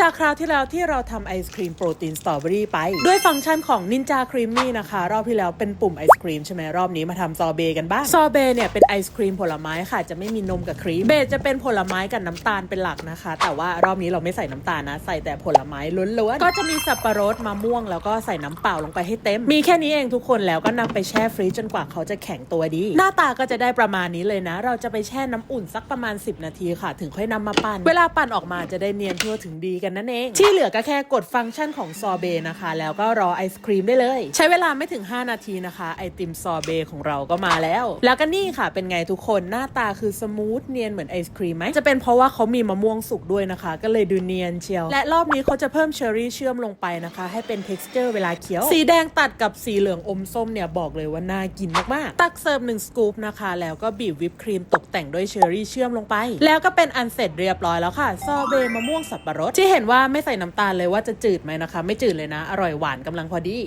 จากคราวที่แล้วที่เราทำไอศครีมโปรตีนสตรอเบอรี่ไป ด้วยฟังก์ชันของนินจาครีมมี่นะคะ รอบที่แล้วเป็นปุ่มไอศครีมใช่ไหมรอบนี้มาทำซอเบกันบ้าง ซอเบเนี่ยเป็นไอศครีมผลไม้ค่ะ จะไม่มีนมกับครีม เบจะเป็นผลไม้กับน้ำตาลเป็นหลักนะคะ แต่ว่ารอบนี้เราไม่ใส่น้ำตาลนะ ใส่แต่ผลไม้ล้วนๆ ก็จะมีสับปะรดมะม่วงแล้วก็ใส่น้ำเปล่าลงไปให้เต็ม มีแค่นี้เองทุกคนแล้วก็นำไปแช่ฟรีซจนกว่าเขาจะแข็งตัวดี หน้าตาก็จะได้ประมาณนี้เลยนะ เราจะไปแช่น้ำอุ่นสักประมาณ 10 นาทีค่ะ ถึงค่อยนำมาปั่น เวลาปั่นออกมาจะได้เนียนทั่วถึงดีกันนั่นเอง ที่เหลือก็แค่กดฟังก์ชันของซอเบนะคะ แล้วก็รอไอศครีมได้เลย ใช้เวลาไม่ถึง 5 นาทีนะคะ ไอติมซอเบของเราก็มาแล้ว แล้วก็นี่ค่ะเป็นไงทุกคนหน้าตาคือสมูทเนียนเหมือนไอศครีมไหมจะเป็นเพราะว่าเขามีมะม่วงสุกด้วยนะคะ ก็เลยดูเนียนเชียว และรอบนี้เขาจะเพิ่มเชอร์รี่เชื่อมลงไปนะคะ ให้เป็น t e x t อร์เวลาเคี้ยว สีแดงตัดกับสีเหลืองอมส้มเนี่ยบอกเลยว่าน่ากินมากๆตักเสิร์ฟหนึ่งสกู๊ปนะคะ แล้วก็บีบวิปครีมตก แต่งด้วยเชอร์รี่เชื่อมลงไป แล้วก็เป็นอันเสร็จเรียบร้อยแล้วค่ะ ซอเบมะม่วงสับปะรด ที่เห็นว่าไม่ใส่น้ำตาลเลยว่าจะจืดไหมนะคะ ไม่จืดเลยนะ อร่อยหวานกำลังพอดี